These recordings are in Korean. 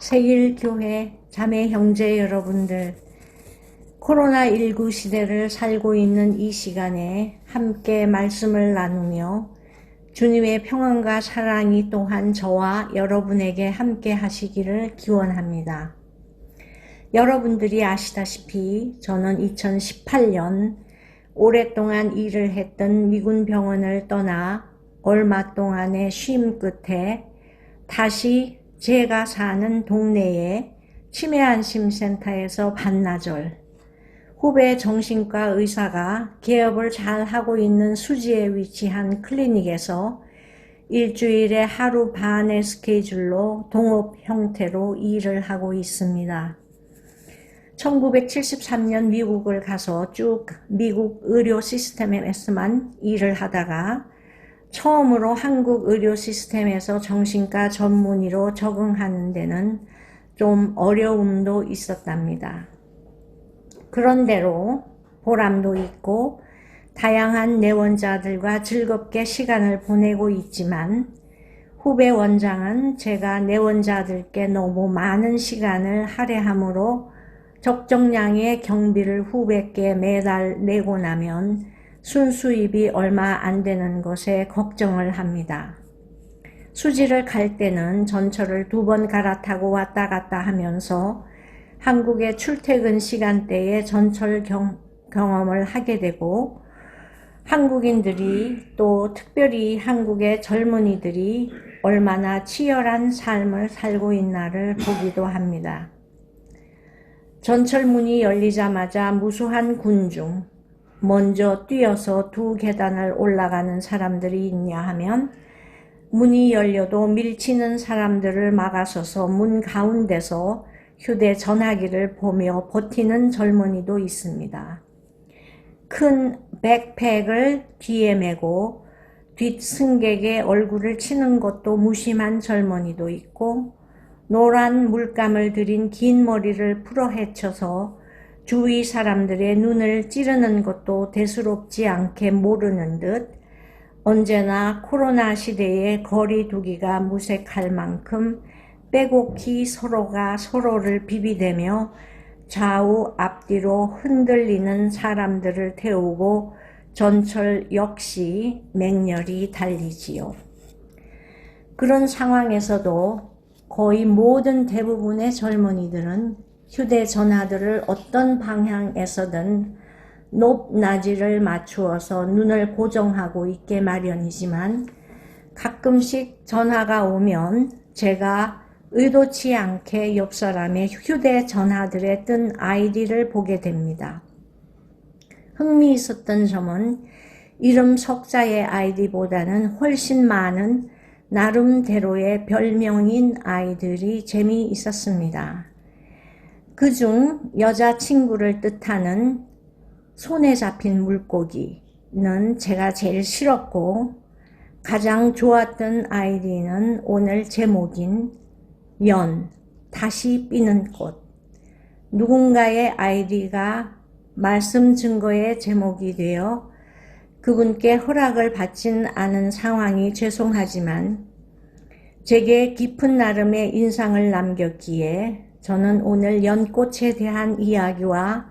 세일교회 자매 형제 여러분들, 코로나19 시대를 살고 있는 이 시간에 함께 말씀을 나누며 주님의 평안과 사랑이 또한 저와 여러분에게 함께 하시기를 기원합니다. 여러분들이 아시다시피 저는 2018년 오랫동안 일을 했던 미군 병원을 떠나 얼마 동안의 쉼 끝에 다시 제가 사는 동네에 치매안심센터에서 반나절 후배 정신과 의사가 개업을 잘 하고 있는 수지에 위치한 클리닉에서 일주일에 하루 반의 스케줄로 동업 형태로 일을 하고 있습니다. 1973년 미국을 가서 쭉 미국 의료 시스템에서만 일을 하다가 처음으로 한국 의료 시스템에서 정신과 전문의로 적응하는 데는 좀 어려움도 있었답니다. 그런대로 보람도 있고 다양한 내원자들과 즐겁게 시간을 보내고 있지만 후배 원장은 제가 내원자들께 너무 많은 시간을 할애함으로 적정량의 경비를 후배께 매달 내고 나면 순수입이 얼마 안 되는 것에 걱정을 합니다. 수지를 갈 때는 전철을 두 번 갈아타고 왔다 갔다 하면서 한국의 출퇴근 시간대에 전철 경, 경험을 하게 되고 한국인들이 또 특별히 한국의 젊은이들이 얼마나 치열한 삶을 살고 있나를 보기도 합니다. 전철 문이 열리자마자 무수한 군중, 먼저 뛰어서 두 계단을 올라가는 사람들이 있냐 하면 문이 열려도 밀치는 사람들을 막아서서 문 가운데서 휴대 전화기를 보며 버티는 젊은이도 있습니다. 큰 백팩을 뒤에 메고 뒷 승객의 얼굴을 치는 것도 무심한 젊은이도 있고 노란 물감을 들인 긴 머리를 풀어 헤쳐서 주위 사람들의 눈을 찌르는 것도 대수롭지 않게 모르는 듯 언제나 코로나 시대에 거리 두기가 무색할 만큼 빼곡히 서로가 서로를 비비대며 좌우 앞뒤로 흔들리는 사람들을 태우고 전철 역시 맹렬히 달리지요. 그런 상황에서도 거의 모든 대부분의 젊은이들은 휴대전화들을 어떤 방향에서든 높낮이를 맞추어서 눈을 고정하고 있게 마련이지만 가끔씩 전화가 오면 제가 의도치 않게 옆 사람의 휴대전화들에 뜬 아이디를 보게 됩니다. 흥미 있었던 점은 이름 석자의 아이디보다는 훨씬 많은 나름대로의 별명인 아이들이 재미있었습니다. 그중 여자친구를 뜻하는 손에 잡힌 물고기는 제가 제일 싫었고 가장 좋았던 아이디는 오늘 제목인 연, 다시 삐는 꽃. 누군가의 아이디가 말씀 증거의 제목이 되어 그분께 허락을 받진 않은 상황이 죄송하지만 제게 깊은 나름의 인상을 남겼기에 저는 오늘 연꽃에 대한 이야기와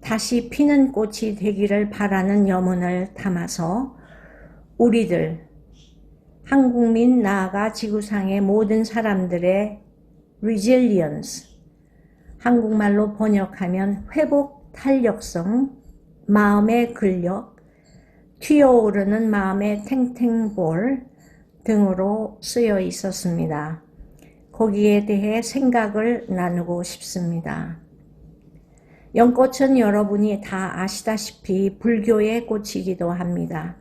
다시 피는 꽃이 되기를 바라는 염원을 담아서 우리들 한국민 나아가 지구상의 모든 사람들의 resilience 한국말로 번역하면 회복 탄력성, 마음의 근력, 튀어오르는 마음의 탱탱볼 등으로 쓰여 있었습니다. 거기에 대해 생각을 나누고 싶습니다. 연꽃은 여러분이 다 아시다시피 불교의 꽃이기도 합니다.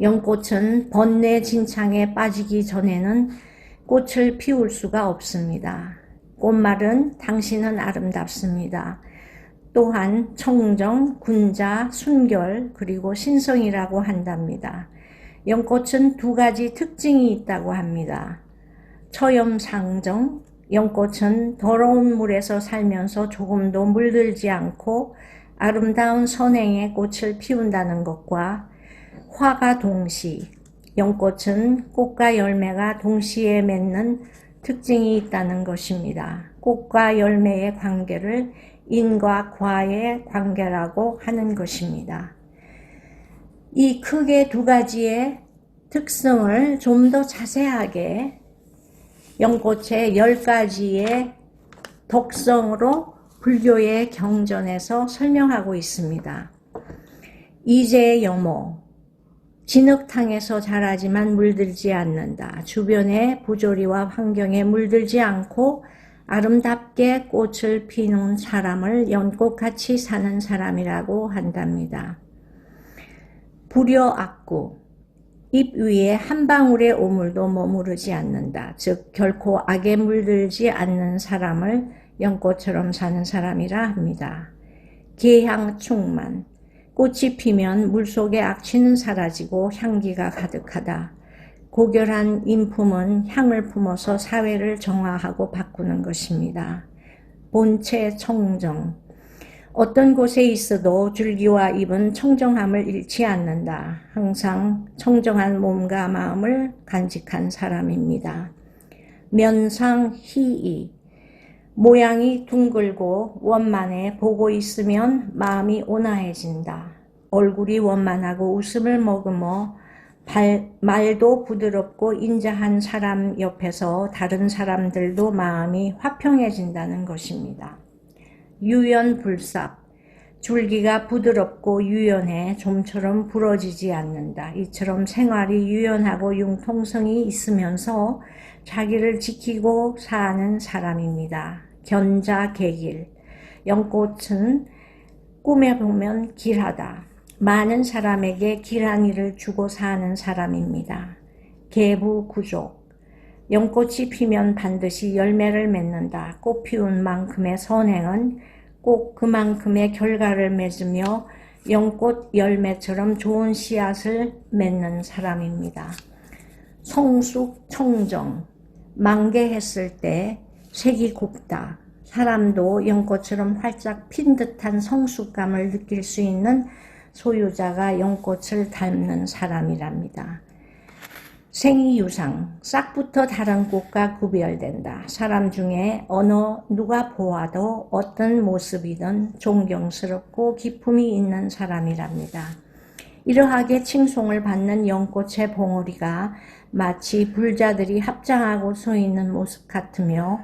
연꽃은 번뇌 진창에 빠지기 전에는 꽃을 피울 수가 없습니다. 꽃말은 당신은 아름답습니다. 또한 청정, 군자, 순결, 그리고 신성이라고 한답니다. 연꽃은 두 가지 특징이 있다고 합니다. 처염상정, 연꽃은 더러운 물에서 살면서 조금도 물들지 않고 아름다운 선행의 꽃을 피운다는 것과 화가 동시, 연꽃은 꽃과 열매가 동시에 맺는 특징이 있다는 것입니다. 꽃과 열매의 관계를 인과 과의 관계라고 하는 것입니다. 이 크게 두 가지의 특성을 좀 더 자세하게 연꽃의 열 가지의 독성으로 불교의 경전에서 설명하고 있습니다. 이제 여모, 진흙탕에서 자라지만 물들지 않는다. 주변의 부조리와 환경에 물들지 않고 아름답게 꽃을 피는 사람을 연꽃같이 사는 사람이라고 한답니다. 불여악구, 입 위에 한 방울의 오물도 머무르지 않는다. 즉 결코 악에 물들지 않는 사람을 연꽃처럼 사는 사람이라 합니다. 개향 충만, 꽃이 피면 물속의 악취는 사라지고 향기가 가득하다. 고결한 인품은 향을 품어서 사회를 정화하고 바꾸는 것입니다. 본체 청정. 어떤 곳에 있어도 줄기와 입은 청정함을 잃지 않는다. 항상 청정한 몸과 마음을 간직한 사람입니다. 면상 희이. 모양이 둥글고 원만해 보고 있으면 마음이 온화해진다. 얼굴이 원만하고 웃음을 머금어 발, 말도 부드럽고 인자한 사람 옆에서 다른 사람들도 마음이 화평해진다는 것입니다. 유연불삽 줄기가 부드럽고 유연해 좀처럼 부러지지 않는다. 이처럼 생활이 유연하고 융통성이 있으면서 자기를 지키고 사는 사람입니다. 견자 개길 연꽃은 꿈에 보면 길하다. 많은 사람에게 길한 일을 주고 사는 사람입니다. 개부구족 연꽃이 피면 반드시 열매를 맺는다. 꽃 피운 만큼의 선행은 꼭 그만큼의 결과를 맺으며 연꽃 열매처럼 좋은 씨앗을 맺는 사람입니다. 성숙 청정 만개했을 때 색이 곱다. 사람도 연꽃처럼 활짝 핀 듯한 성숙감을 느낄 수 있는 소유자가 연꽃을 닮는 사람이랍니다. 생이유상, 싹부터 다른 꽃과 구별된다. 사람 중에 어느 누가 보아도 어떤 모습이든 존경스럽고 기품이 있는 사람이랍니다. 이러하게 칭송을 받는 연꽃의 봉우리가 마치 불자들이 합장하고 서 있는 모습 같으며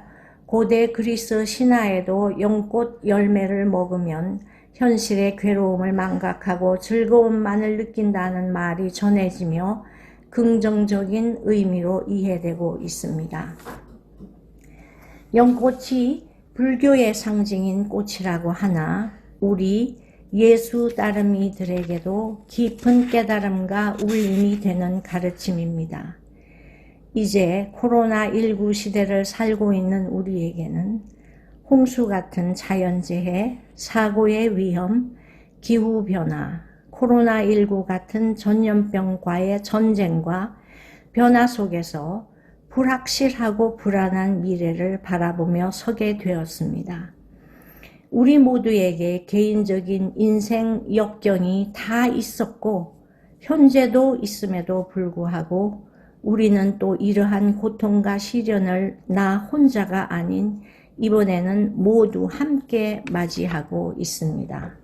고대 그리스 신화에도 연꽃 열매를 먹으면 현실의 괴로움을 망각하고 즐거움만을 느낀다는 말이 전해지며 긍정적인 의미로 이해되고 있습니다. 연꽃이 불교의 상징인 꽃이라고 하나 우리 예수 따름이들에게도 깊은 깨달음과 울림이 되는 가르침입니다. 이제 코로나19 시대를 살고 있는 우리에게는 홍수 같은 자연재해, 사고의 위험, 기후변화, 코로나19 같은 전염병과의 전쟁과 변화 속에서 불확실하고 불안한 미래를 바라보며 서게 되었습니다. 우리 모두에게 개인적인 인생 역경이 다 있었고, 현재도 있음에도 불구하고 우리는 또 이러한 고통과 시련을 나 혼자가 아닌 이번에는 모두 함께 맞이하고 있습니다.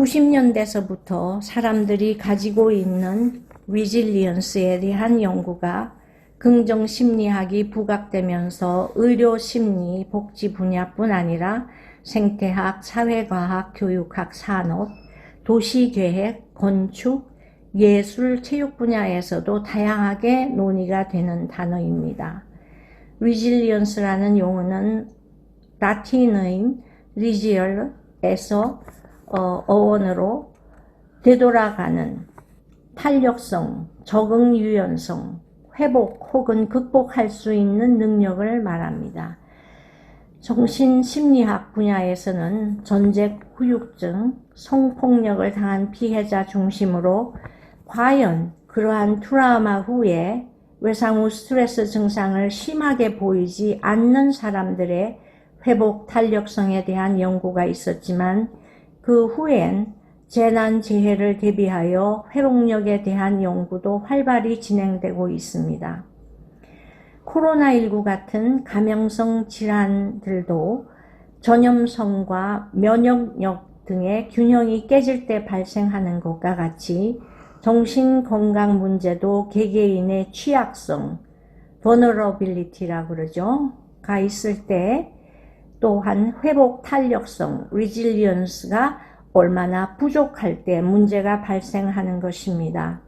90년대서부터 사람들이 가지고 있는 리질리언스에 대한 연구가 긍정 심리학이 부각되면서 의료 심리 복지 분야뿐 아니라 생태학, 사회과학, 교육학, 산업, 도시계획, 건축, 예술, 체육 분야에서도 다양하게 논의가 되는 단어입니다. 리질리언스라는 용어는 라틴어인 리지얼에서 어, 어원으로 되돌아가는 탄력성, 적응 유연성, 회복 혹은 극복할 수 있는 능력을 말합니다. 정신심리학 분야에서는 전쟁 후유증, 성폭력을 당한 피해자 중심으로 과연 그러한 트라우마 후에 외상 후 스트레스 증상을 심하게 보이지 않는 사람들의 회복 탄력성에 대한 연구가 있었지만 그 후엔 재난 재해를 대비하여 회복력에 대한 연구도 활발히 진행되고 있습니다. 코로나19 같은 감염성 질환들도 전염성과 면역력 등의 균형이 깨질 때 발생하는 것과 같이 정신건강 문제도 개개인의 취약성, vulnerability라고 그러죠. 가 있을 때 또한 회복 탄력성, resilience가 얼마나 부족할 때 문제가 발생하는 것입니다.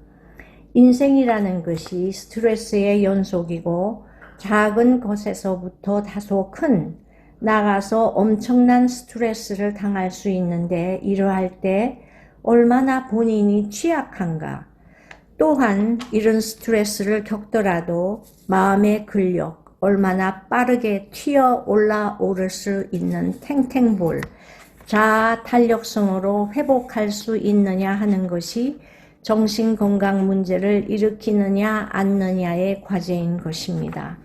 인생이라는 것이 스트레스의 연속이고 작은 것에서부터 다소 큰 나가서 엄청난 스트레스를 당할 수 있는데 이러할 때 얼마나 본인이 취약한가. 또한 이런 스트레스를 겪더라도 마음의 근력, 얼마나 빠르게 튀어 올라오를 수 있는 탱탱볼, 자아 탄력성으로 회복할 수 있느냐 하는 것이 정신건강 문제를 일으키느냐 않느냐의 과제인 것입니다.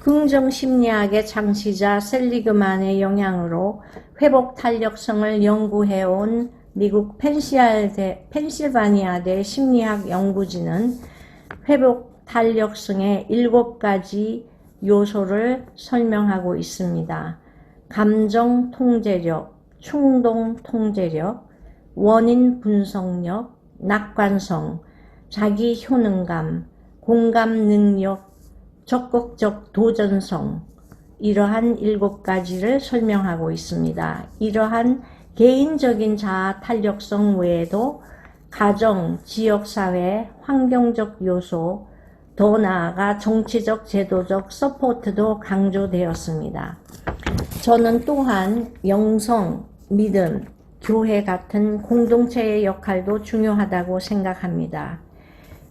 긍정심리학의 창시자 셀리그만의 영향으로 회복 탄력성을 연구해온 미국 펜실바니아대 심리학 연구진은 회복 탄력성의 일곱 가지 요소를 설명하고 있습니다. 감정 통제력, 충동 통제력, 원인 분석력, 낙관성, 자기 효능감, 공감 능력, 적극적 도전성, 이러한 일곱 가지를 설명하고 있습니다. 이러한 개인적인 자아 탄력성 외에도 가정, 지역사회, 환경적 요소, 더 나아가 정치적, 제도적 서포트도 강조되었습니다. 저는 또한 영성, 믿음, 교회 같은 공동체의 역할도 중요하다고 생각합니다.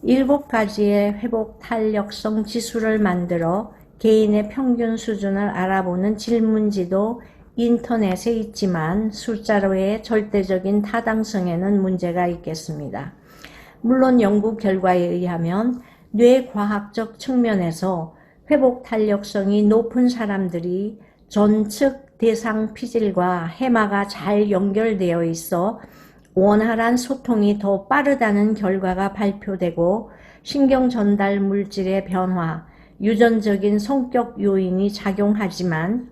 일곱 가지의 회복 탄력성 지수를 만들어 개인의 평균 수준을 알아보는 질문지도 인터넷에 있지만 숫자로의 절대적인 타당성에는 문제가 있겠습니다. 물론 연구 결과에 의하면 뇌과학적 측면에서 회복 탄력성이 높은 사람들이 전측 대상 피질과 해마가 잘 연결되어 있어 원활한 소통이 더 빠르다는 결과가 발표되고 신경 전달 물질의 변화, 유전적인 성격 요인이 작용하지만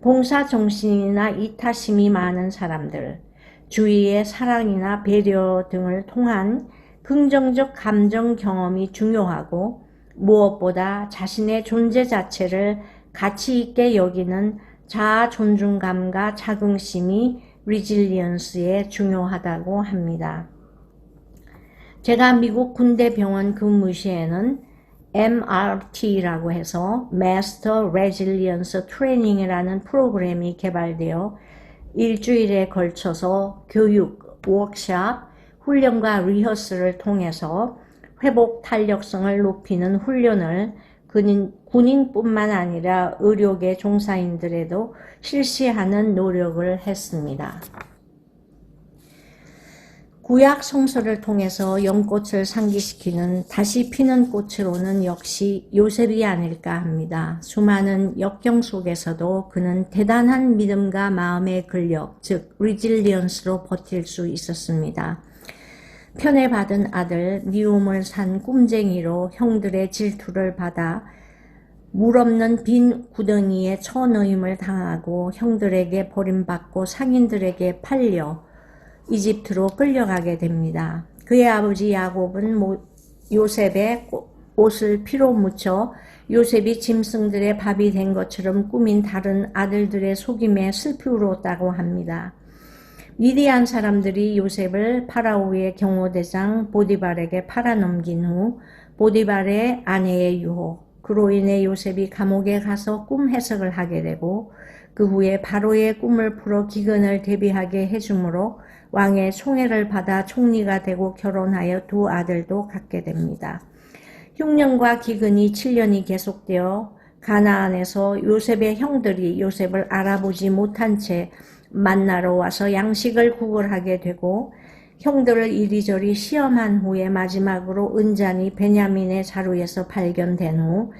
봉사 정신이나 이타심이 많은 사람들, 주위의 사랑이나 배려 등을 통한 긍정적 감정 경험이 중요하고 무엇보다 자신의 존재 자체를 가치 있게 여기는 자아 존중감과 자긍심이 리질리언스에 중요하다고 합니다. 제가 미국 군대 병원 근무 시에는 MRT라고 해서 Master Resilience Training이라는 프로그램이 개발되어 일주일에 걸쳐서 교육, 워크샵, 훈련과 리허설을 통해서 회복 탄력성을 높이는 훈련을 군인, 군인 뿐만 아니라 의료계 종사인들에도 실시하는 노력을 했습니다. 구약 성서를 통해서 연꽃을 상기시키는 다시 피는 꽃으로는 역시 요셉이 아닐까 합니다. 수많은 역경 속에서도 그는 대단한 믿음과 마음의 근력, 즉 리질리언스로 버틸 수 있었습니다. 편애받은 아들 미움을 산 꿈쟁이로 형들의 질투를 받아 물 없는 빈 구덩이에 처넣임을 당하고 형들에게 버림받고 상인들에게 팔려 이집트로 끌려가게 됩니다. 그의 아버지 야곱은 요셉의 옷을 피로 묻혀 요셉이 짐승들의 밥이 된 것처럼 꾸민 다른 아들들의 속임에 슬피 울었다고 합니다. 미디안 사람들이 요셉을 파라오의 경호대장 보디발에게 팔아넘긴 후 보디발의 아내의 유혹, 그로 인해 요셉이 감옥에 가서 꿈 해석을 하게 되고 그 후에 바로의 꿈을 풀어 기근을 대비하게 해주므로 왕의 총애를 받아 총리가 되고 결혼하여 두 아들도 갖게 됩니다. 흉년과 기근이 7년이 계속되어 가나안에서 요셉의 형들이 요셉을 알아보지 못한 채 만나러 와서 양식을 구걸하게 되고 형들을 이리저리 시험한 후에 마지막으로 은잔이 베냐민의 자루에서 발견된 후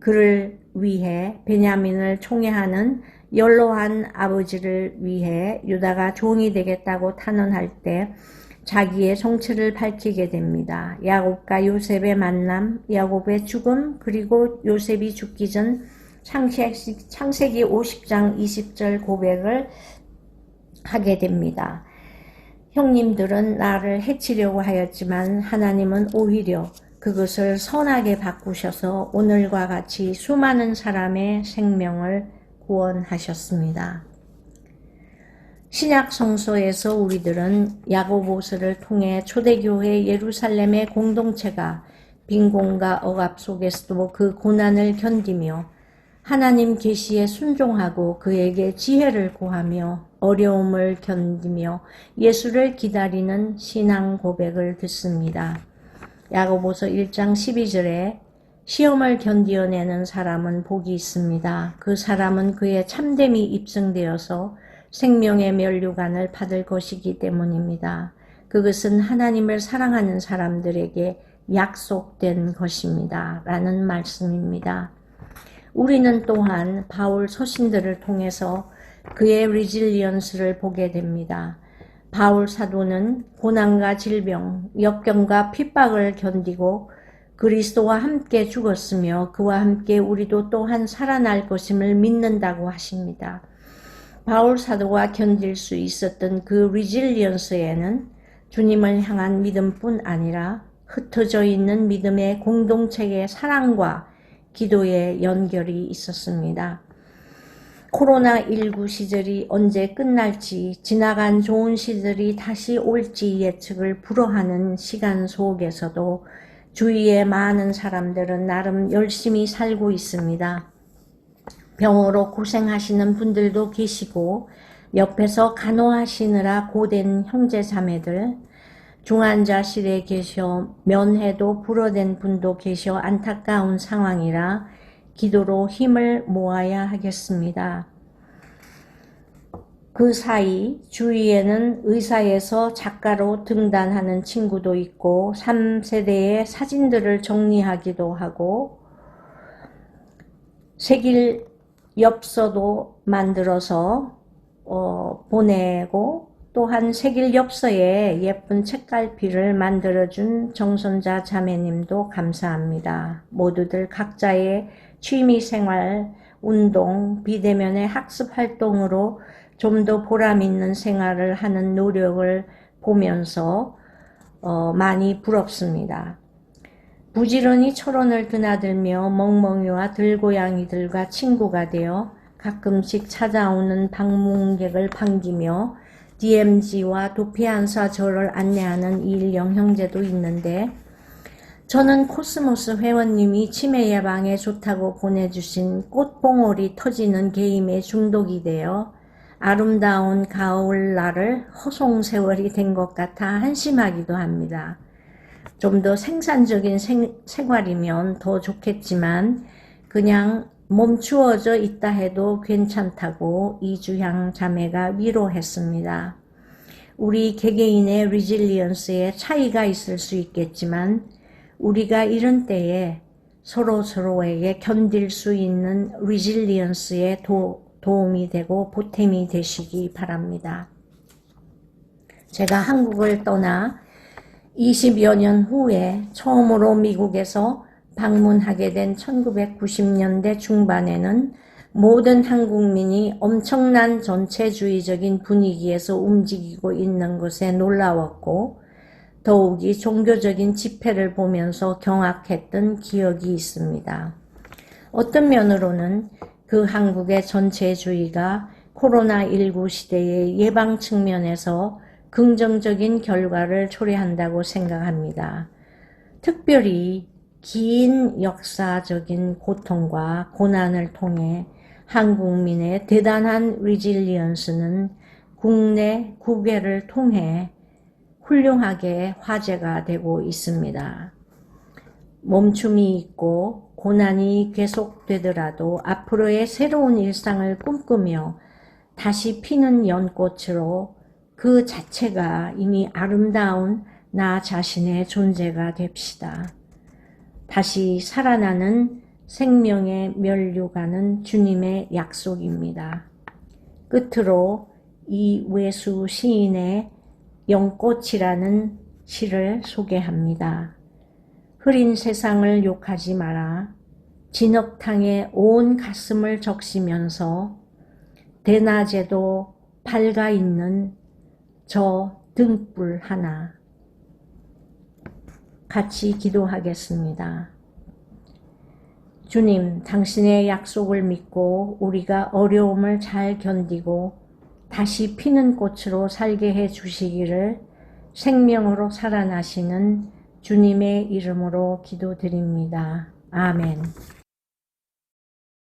그를 위해 베냐민을 총애하는 연로한 아버지를 위해 유다가 종이 되겠다고 탄원할 때 자기의 정체를 밝히게 됩니다. 야곱과 요셉의 만남, 야곱의 죽음, 그리고 요셉이 죽기 전 창세기 50장 20절 고백을 하게 됩니다. 형님들은 나를 해치려고 하였지만 하나님은 오히려 그것을 선하게 바꾸셔서 오늘과 같이 수많은 사람의 생명을 구원하셨습니다. 신약 성서에서 우리들은 야고보스를 통해 초대교회 예루살렘의 공동체가 빈곤과 억압 속에서도 그 고난을 견디며 하나님 계시에 순종하고 그에게 지혜를 구하며 어려움을 견디며 예수를 기다리는 신앙 고백을 듣습니다. 야고보서 1장 12절에 시험을 견디어내는 사람은 복이 있습니다. 그 사람은 그의 참됨이 입증되어서 생명의 면류관을 받을 것이기 때문입니다. 그것은 하나님을 사랑하는 사람들에게 약속된 것입니다. 라는 말씀입니다. 우리는 또한 바울 서신들을 통해서 그의 리질리언스를 보게 됩니다. 바울 사도는 고난과 질병, 역경과 핍박을 견디고 그리스도와 함께 죽었으며 그와 함께 우리도 또한 살아날 것임을 믿는다고 하십니다. 바울 사도가 견딜 수 있었던 그 리질리언스에는 주님을 향한 믿음뿐 아니라 흩어져 있는 믿음의 공동체의 사랑과 기도의 연결이 있었습니다. 코로나19 시절이 언제 끝날지 지나간 좋은 시절이 다시 올지 예측을 불허하는 시간 속에서도 주위의 많은 사람들은 나름 열심히 살고 있습니다. 병으로 고생하시는 분들도 계시고 옆에서 간호하시느라 고된 형제 자매들 중환자실에 계셔 면회도 불어된 분도 계셔 안타까운 상황이라 기도로 힘을 모아야 하겠습니다. 그 사이 주위에는 의사에서 작가로 등단하는 친구도 있고 3세대의 사진들을 정리하기도 하고 색일 엽서도 만들어서 어, 보내고 또한 색일 엽서에 예쁜 책갈피를 만들어준 정선자 자매님도 감사합니다. 모두들 각자의 취미생활, 운동, 비대면의 학습 활동으로 좀 더 보람있는 생활을 하는 노력을 보면서 어, 많이 부럽습니다. 부지런히 철원을 드나들며 멍멍이와 들고양이들과 친구가 되어 가끔씩 찾아오는 방문객을 반기며 DMZ와 도피안사 절을 안내하는 이일영 형제도 있는데 저는 코스모스 회원님이 치매 예방에 좋다고 보내주신 꽃봉오리 터지는 게임에 중독이 되어 아름다운 가을날을 허송세월이 된 것 같아 한심하기도 합니다. 좀 더 생산적인 생, 생활이면 더 좋겠지만 그냥 멈추어져 있다 해도 괜찮다고 이주향 자매가 위로했습니다. 우리 개개인의 리질리언스에 차이가 있을 수 있겠지만 우리가 이런 때에 서로 서로에게 견딜 수 있는 리질리언스에 도, 도움이 되고 보탬이 되시기 바랍니다. 제가 한국을 떠나 20여 년 후에 처음으로 미국에서 방문하게 된 1990년대 중반에는 모든 한국민이 엄청난 전체주의적인 분위기에서 움직이고 있는 것에 놀라웠고 더욱이 종교적인 집회를 보면서 경악했던 기억이 있습니다. 어떤 면으로는 그 한국의 전체주의가 코로나19 시대의 예방 측면에서 긍정적인 결과를 초래한다고 생각합니다. 특별히 긴 역사적인 고통과 고난을 통해 한국민의 대단한 리질리언스는 국내 국외를 통해 훌륭하게 화제가 되고 있습니다. 멈춤이 있고 고난이 계속되더라도 앞으로의 새로운 일상을 꿈꾸며 다시 피는 연꽃으로 그 자체가 이미 아름다운 나 자신의 존재가 됩시다. 다시 살아나는 생명의 면류가는 주님의 약속입니다. 끝으로 이 외수 시인의 연꽃이라는 시를 소개합니다. 흐린 세상을 욕하지 마라. 진흙탕에 온 가슴을 적시면서 대낮에도 밝아 있는 저 등불 하나. 같이 기도하겠습니다. 주님, 당신의 약속을 믿고 우리가 어려움을 잘 견디고 다시 피는 꽃으로 살게 해 주시기를 생명으로 살아나시는 주님의 이름으로 기도드립니다. 아멘.